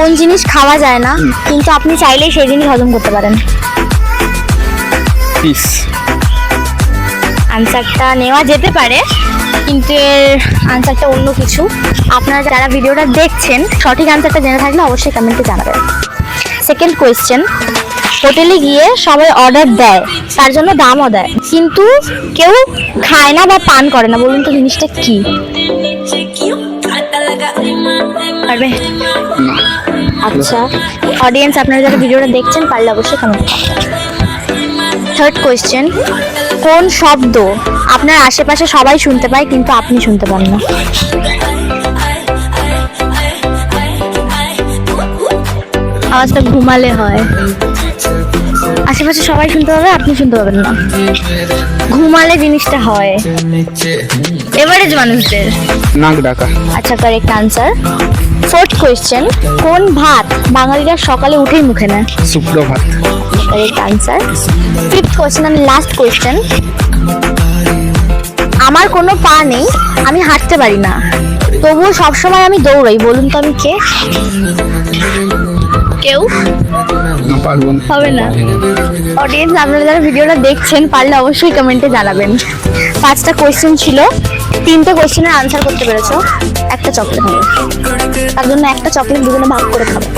কোন জিনিস খাওয়া যায় না কিন্তু আপনি চাইলেই সেই জিনিস হজম করতে পারেন। পিস আনসারটা নেওয়া যেতে পারে কিন্তু এর আনসারটা অন্য কিছু। আপনারা যারা ভিডিওটা দেখছেন সঠিক আনসারটা জেনে থাকলে অবশ্যই কমেন্টে জানাবেন। সেকেন্ড কোয়েশ্চেন হোটেলে গিয়ে সবাই অর্ডার দেয় তার জন্য দামও দেয় কিন্তু কেউ খায় না বা পান করে না। বলুন তো জিনিসটা কি? পারবে? আচ্ছা অডিয়েন্স আপনারা যারা ভিডিওটা দেখছেন, পারলে অবশ্যই কমেন্ট থার্ড কোয়েশ্চেন কোন শব্দ আপনার আশেপাশে সবাই শুনতে পায়, কিন্তু আপনি শুনতে পান না? আওয়াজটা ঘুমালে হয়। আশেপাশে সবাই শুনতে পাবে আপনি শুনতে পাবেন না। ঘুমালে জিনিসটা হয়। এভারেজ মানুষদের। নাক ডাকা। আচ্ছা কারেক্ট আনসার ফোর্থ কোয়েশ্চেন কোন ভাত বাঙালিরা সকালে উঠেই মুখে নেয়? শুক্তো ভাত। Correct answer fifth question and last question আমার কোনো পা নেই আমি হাঁটতে পারি না। তবুও সবসময় আমি দৌড়াই বলুন তো আমি কে? কেউ হবে না। অডিয়েন্স আপনারা যারা ভিডিওটা দেখছেন পারলে অবশ্যই কমেন্টে জানাবেন। পাঁচটা কোয়েশ্চেন ছিল। তিনটে কোয়েশ্চেনের আনসার করতে পেরেছ। একটা চকলেট হবে তার জন্য একটা চকলেট দুজনে ভাগ করে খাবে।